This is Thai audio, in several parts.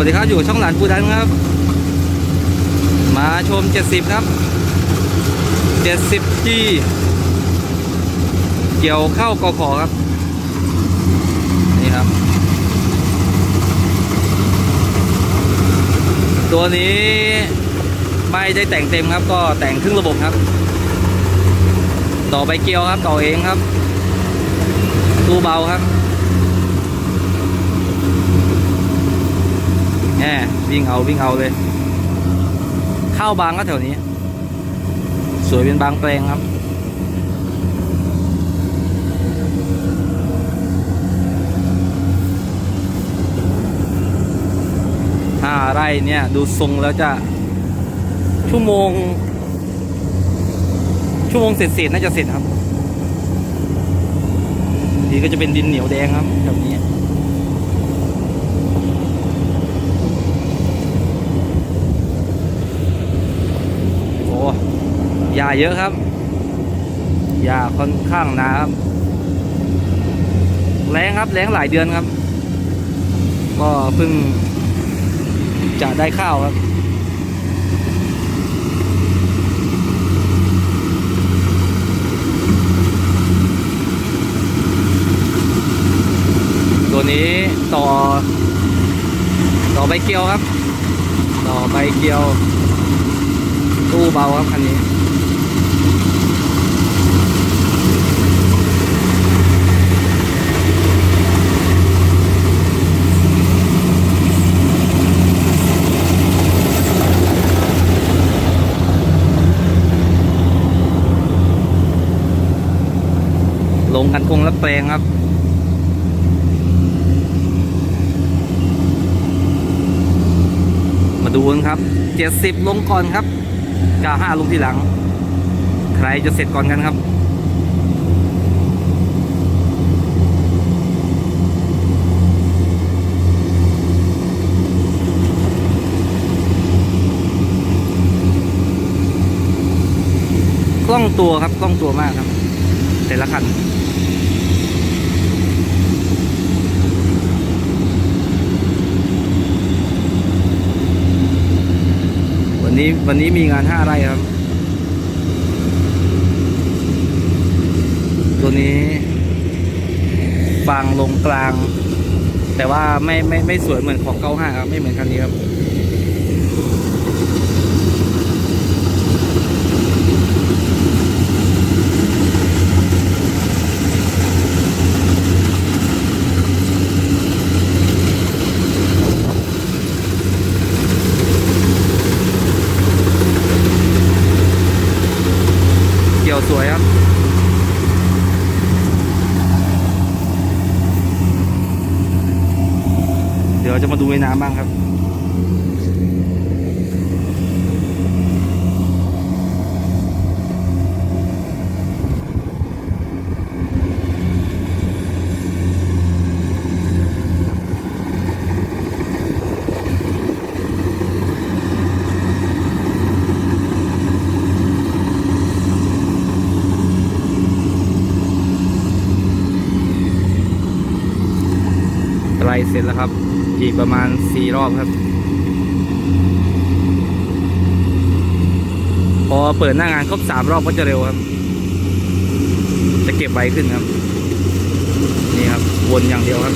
วัสดีครับอยู่ช่องหลานปูดันครับ มาชม 70 ครับ 70ที่เกี่ยวเข้ากอขอครับ นี่ครับ ตัวนี้ไม่ได้แต่งเต็มครับ ก็แต่งครึ่งระบบครับ ต่อใบเกียวครับ ต่อเองครับตู้เบาครับ แหมวิ่งเอาวิ่งเอาเลยเข้าบางก็แถวนี้ สวยเป็นบางแปลงครับห้าไร่เนี่ย ดูทรงแล้วจะชั่วโมง ชั่วโมงเสร็จๆน่าจะเสร็จครับดีก็จะเป็นดินเหนียวแดงครับแบบนี้ โอ้ ยาเยอะครับยาค่อนข้างหนาครับแรงครับแรงหลายเดือนครับ ก็เพิ่งจะได้ข้าวครับตัวนี้ต่อ ต่อใบเกียวครับ ต่อใบเกียวตู้เบาครับคันนี้ กันคงและแปลงครับมาดูกันครับ 70 ลงก่อนครับ95ลงทีหลัง ใครจะเสร็จก่อนกันครับคล่องตัวครับคล่องตัวมากครับ แต่ละคัน วั นี้วันนี้มีงานห้าไร่ครับ ตัวนี้บางลงกลาง แต่ว่าไม่ไม่ไม่สวยเหมือนของเก้าห้าครับ ไม่เหมือนคันนี้ครับ ยวสวยครับ เดี๋ยวจะมาดูในน้ำบ้างครับ เสร็จแล้วครับ อีกประมาณสี่รอบครับ พอเปิดหน้างานครบสามรอบก็จะเร็วครับ จะเก็บไว้ขึ้นครับ นี่ครับ วนอย่างเดียวครับ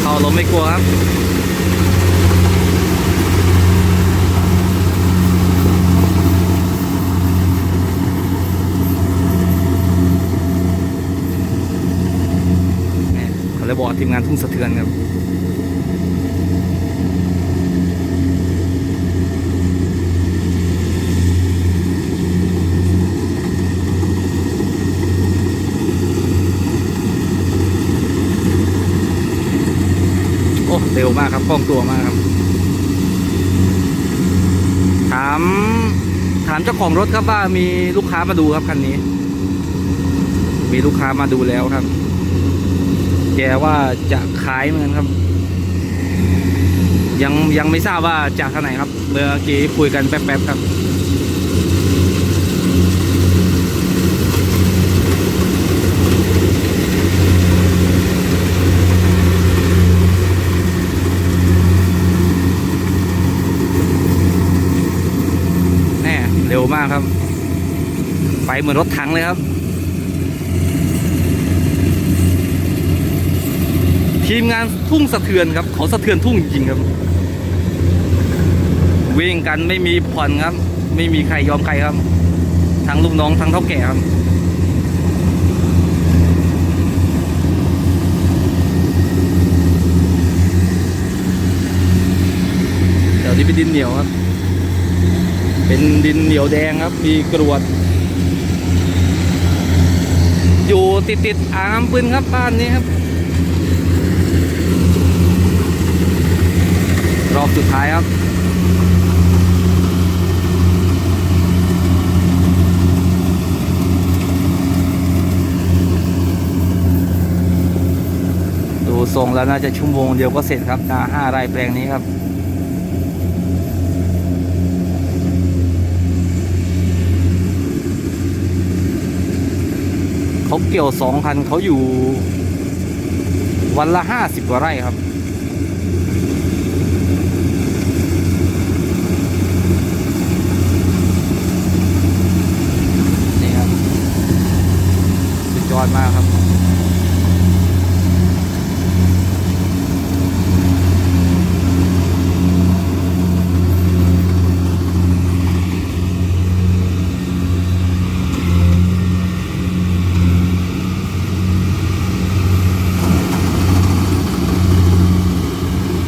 เข้าลมไม่กลัวครับ เนี่ยเลยบอกทีมงานทุ่งสะเทือนครับโอ้เร็วมากครับคล่องตัวมากครับ ถามถามเจ้าของรถครับว่ามีลูกค้ามาดูครับคันนี้ มีลูกค้ามาดูแล้วครับ แกว่าจะขายเหมือนกันครับ ยังยังไม่ทราบว่าจากทางไหนครับเมื่อกี้คุยกันแป๊บๆครับแน่เร็วมากครับ ไปเหมือนรถถังเลยครับ ทีมงานทุ่งสะเทือนครับเขาสะเทือนทุ่งจริงๆครับ วิ่งกันไม่มีผ่อนครับ ไม่มีใครยอมใครครับ ทั้งลูกน้องทั้งเท่าแก่ครับเดี๋ยวนี้เป็นดินเหนียวครับ เป็นดินเหนียวแดงครับ มีกรวด อยู่ติดติดๆอ่างน้ำปืนครับบ้านนี้ครับ รอบสุด ท้ายครับดูทรงแล้วน่าจะชั่วโมงเดียวก็เสร็จครับนาห้าไร่แปลงนี้ครับเขาเกี่ยวสองคันเขาอยู่วันละห้าสิบกว่าไร่ครับ นี่ครับ สุดยอดมาครับ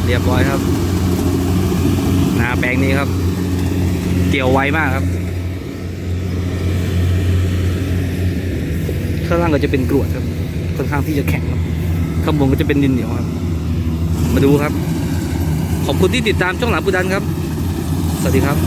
เรียบร้อยครับ นาแปลงนี้ครับ เกี่ยวไวมากครับ ข้างล่างก็จะเป็นกรวดครับ ค่อนข้างที่จะแข็งครับ ข้างบนก็จะเป็นดินเหนียวครับ มาดูครับ ขอบคุณที่ติดตามช่องหลังปูดันครับ สวัสดีครับ